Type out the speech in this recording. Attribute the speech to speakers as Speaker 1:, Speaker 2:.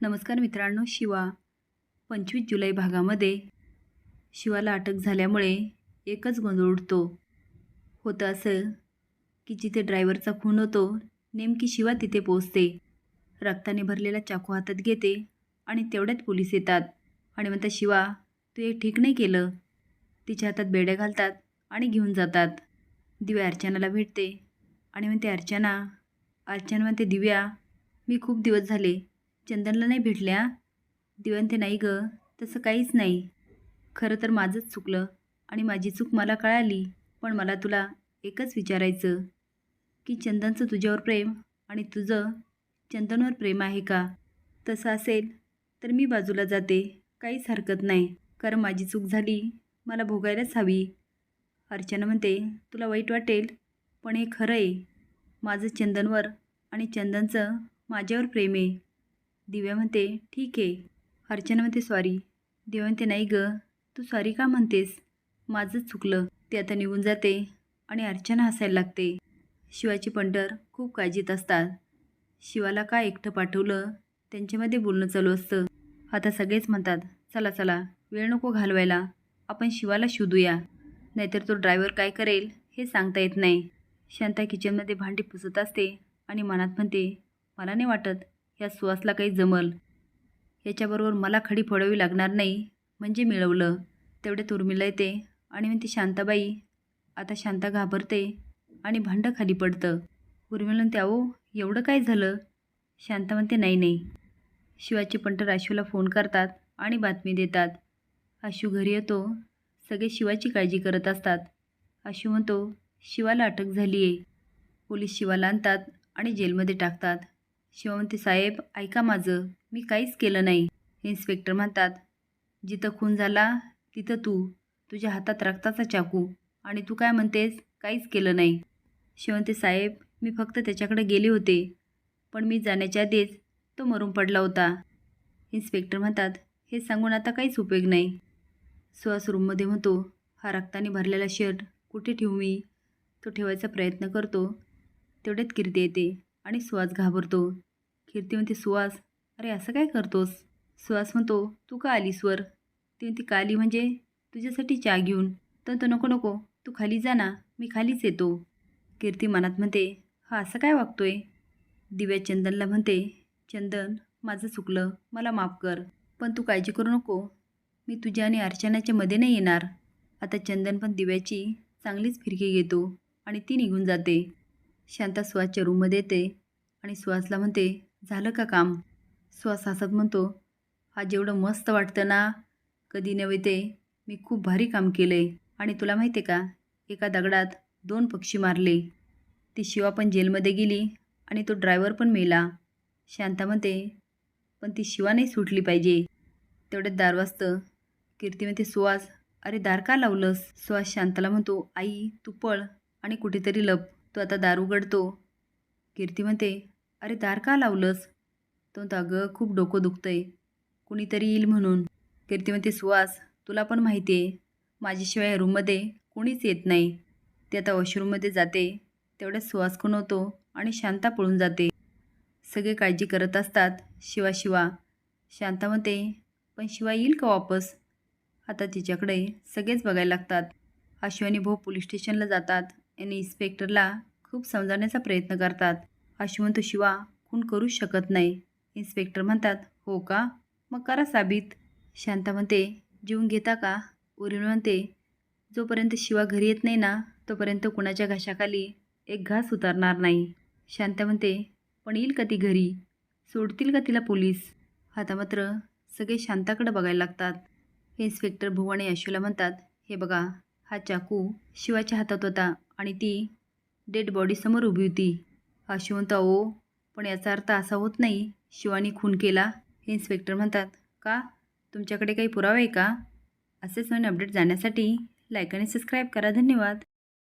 Speaker 1: नमस्कार मित्रांनो शिवा. पंचवीस जुलै भागामध्ये शिवाला अटक झाल्यामुळे एकच गोंधळ उडतो. होतं असं की जिथे ड्रायव्हरचा खून होतो नेमकी शिवा तिथे पोचते रक्ताने भरलेला चाकू हातात घेते आणि तेवढ्यात पोलीस येतात आणि म्हणतात शिवा तू हे ठीक नाही केलं. तिच्या हातात बेड्या घालतात आणि घेऊन जातात. दिव्या अर्चनाला भेटते आणि म्हणते अर्चना अर्चना म्हणते दिव्या मी खूप दिवस झाले चंदनला नाही भेटल्या. दिवंते नाही गं तसं काहीच नाही. खरं तर माझंच चुकलं आणि माझी चूक मला कळाली पण मला तुला एकच विचारायचं की चंदनचं तुझ्यावर प्रेम आणि तुझं चंदनवर प्रेम आहे का? तसं असेल तर मी बाजूला जाते काहीच हरकत नाही. कारण माझी चूक झाली मला भोगायलाच हवी. अर्चना म्हणते तुला वाईट वाटेल पण हे खरं आहे. माझं चंदनवर आणि चंदनचं माझ्यावर प्रेम आहे. दिव्या म्हणते ठीक आहे. अर्चना म्हणते सॉरी. दिव्या म्हणते नाही गं. तू सॉरी का म्हणतेस? माझंच चुकलं. ते आता निघून जाते आणि अर्चना हसायला लागते. शिवाची पंढर खूप काळजीत असतात. शिवाला का एकटं पाठवलं? त्यांच्यामध्ये बोलणं चालू असतं. आता सगळेच म्हणतात चला चला वेळ नको घालवायला. आपण शिवाला शोधूया. नाहीतर तो ड्रायव्हर काय करेल हे सांगता येत नाही. शांता किचनमध्ये भांडी पुसत असते आणि मनात म्हणते मला नाही वाटत ह्या सुवासला काही जमल. याच्याबरोबर मला खडी फोडावी लागणार नाही म्हणजे मिळवलं. तेवढ्यात उर्मिला येते आणि म्हणते शांताबाई आता शांता घाबरते आणि भांडं खाली पडतं. उर्मिला म्हणते अहो एवढं काय झालं? शांता म्हणते नाही नाही. शिवाचे पंट राशूला फोन करतात आणि बातमी देतात. आशू घरी येतो. सगळे शिवाची काळजी करत असतात. आशू म्हणतो शिवाला अटक झाली आहे पोलीस शिवाला आणतात आणि जेलमध्ये टाकतात. शिवा साहेब ऐका माझं मी काहीच केलं नाही. इन्स्पेक्टर म्हणतात जिथं खून झाला तिथं तू. तुझ्या हातात रक्ताचा चाकू. आणि तू काय म्हणतेस? काहीच केलं नाही. शिवंती साहेब मी फक्त त्याच्याकडे गेले होते. पण मी जाण्याच्या आधीच तो मरून पडला होता. इन्स्पेक्टर म्हणतात हे सांगून आता काहीच उपयोग नाही. सुहास रूममध्ये म्हणतो हा रक्ताने भरलेला शर्ट कुठे ठेवू मी? तो ठेवायचा प्रयत्न करतो. तेवढ्यात कीर्ती येते आणि सुहास घाबरतो. कीर्ती म्हणते सुहास. अरे असं काय करतोस? सुहास म्हणतो तू का आलीसवर ती म्हणते का आली म्हणजे तुझ्यासाठी चहा घेऊन. तर तो नको नको तू खाली जा ना मी खालीच येतो. कीर्ती मनात म्हणते हा असं काय वागतोय? दिव्या चंदनला म्हणते चंदन माझं चुकलं मला माफ कर पण तू काळजी करू नको मी तुझ्या आणि अर्चनाच्या मध्ये नाही येणार. आता चंदन पण दिव्याची चांगलीच फिरकी घेतो आणि ती निघून जाते. शांता सुहासच्या रूममध्ये येते आणि सुहासला म्हणते झालं का काम? सुहास हसत म्हणतो हा जेवढं मस्त वाटतं ना कधी नव्हे ते. मी खूप भारी काम केलं आहे आणि तुला माहिती आहे का एका दगडात दोन पक्षी मारले. ती शिवा पण जेलमध्ये गेली आणि तो ड्रायव्हर पण मेला. शांता म्हणते पण ती शिवा नाही सुटली पाहिजे. तेवढ्यात दार वाजतं. कीर्ती म्हणते सुहास अरे दार का लावलंस? सुहास शांताला म्हणतो आई तू पळ आणि कुठेतरी लप. तो आता दार उघडतो. कीर्ती म्हणते अरे दार का लावलंस? तो अगं खूप डोकं दुखतं आहे कुणीतरी येईल म्हणून. कीर्ती सुवास सुहास तुला पण माहिती आहे माझ्याशिवाय रूममध्ये कोणीच येत नाही. ते आता वॉशरूममध्ये जाते. तेवढ्यात सुहास खुणवतो आणि शांता पळून जाते. सगळे काळजी करत असतात. शिवा शिवा. शांता म्हणते पण शिवा येईल का वापस? आता तिच्याकडे सगळेच बघायला लागतात. आशू भाऊ पोलीस स्टेशनला जातात. आणि इन्स्पेक्टरला खूप समजावण्याचा प्रयत्न करतात. अश्वंत शिवा खून करूच शकत नाही. इन्स्पेक्टर म्हणतात हो का? मग करा साबित. शांता म्हणते जीवन घेता का? उरीण म्हणते जोपर्यंत शिवा घरी येत नाही ना तोपर्यंत कुणाच्या घशाखाली एक घास उतरणार नाही. शांता म्हणते पण येईल का ती घरी? सोडतील का तिला पोलीस? आता मात्र सगळे शांताकडे बघायला लागतात. इन्स्पेक्टर भुवाने आणि यशूला म्हणतात हे बघा हा चाकू शिवाच्या हातात होता आणि ती डेड बॉडीसमोर उभी होती. आशू म्हणतो ओ पण याचा अर्थ असा होत नाही. शिवानी खून केला हे इन्स्पेक्टर म्हणतात. का? तुमच्याकडे काही पुरावा आहे का? असेच नवीन अपडेट जाण्यासाठी लाईक आणि सबस्क्राईब करा. धन्यवाद.